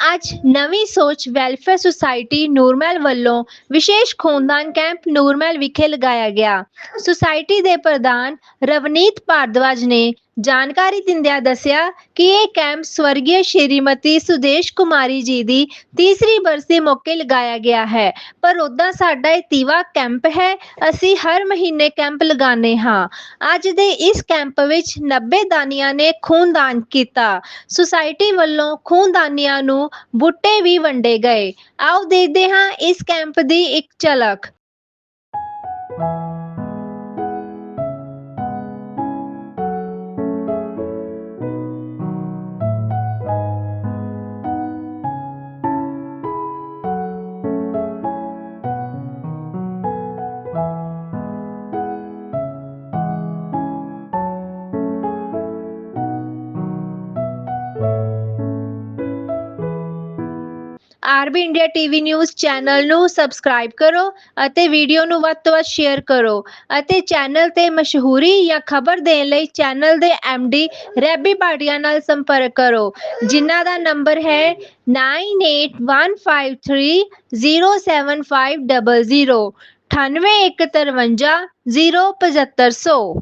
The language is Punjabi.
ਅੱਜ ਨਵੀਂ ਸੋਚ ਵੈਲਫੇਅਰ ਸੁਸਾਇਟੀ ਨੂਰਮਹਿਲ ਵੱਲੋਂ ਵਿਸ਼ੇਸ਼ ਖੂਨਦਾਨ ਕੈਂਪ ਨੂਰਮਹਿਲ ਵਿਖੇ ਲਗਾਇਆ ਗਿਆ। ਸੁਸਾਇਟੀ ਦੇ ਪ੍ਰਧਾਨ ਰਵਨੀਤ ਭਾਰਦਵਾਜ ਨੇ ਜਾਣਕਾਰੀ ਦਿੰਦਿਆਂ ਦੱਸਿਆ ਕਿ ਇਹ ਕੈਂਪ ਸਵਰਗੀ ਸ਼੍ਰੀਮਤੀ ਸੁਦੇਸ਼ ਕੁਮਾਰੀ ਜੀ ਦੀ ਤੀਸਰੀ ਬਰਸੀ ਮੌਕੇ ਲਗਾਇਆ ਗਿਆ ਹੈ। ਪਰ ਉੱਦਾਂ ਸਾਡਾ ਇਹ ਤੀਵਾ ਕੈਂਪ ਹੈ, ਅਸੀਂ ਹਰ ਮਹੀਨੇ ਕੈਂਪ ਲਗਾਉਂਦੇ ਹਾਂ। ਅੱਜ ਦੇ ਇਸ ਕੈਂਪ ਵਿੱਚ 90 ਦਾਨੀਆਂ ਨੇ ਖੂਨਦਾਨ ਕੀਤਾ। ਸੁਸਾਇਟੀ ਵੱਲੋਂ ਖੂਨਦਾਨੀਆਂ ਨੂੰ ਬੁੱਟੇ ਵੀ ਵੰਡੇ ਗਏ। ਆਓ ਦੇਖਦੇ ਹਾਂ ਇਸ ਕੈਂਪ ਦੀ ਇੱਕ ਝਲਕ। RB India TV news channel ਨੂੰ ਸਬਸਕ੍ਰਾਈਬ ਕਰੋ ਅਤੇ ਵੀਡੀਓ ਨੂੰ ਵੱਧ ਤੋਂ ਵੱਧ ਸ਼ੇਅਰ ਕਰੋ ਅਤੇ ਚੈਨਲ ਤੇ ਮਸ਼ਹੂਰੀ ਜਾਂ ਖਬਰ ਦੇਣ ਲਈ ਚੈਨਲ ਦੇ ਡੀ ਰੈਬੀ ਭਾਟੀਆ ਨਾਲ ਸੰਪਰਕ ਕਰੋ, ਜਿਨ੍ਹਾਂ ਦਾ ਨੰਬਰ ਹੈ 9815307500 9815307500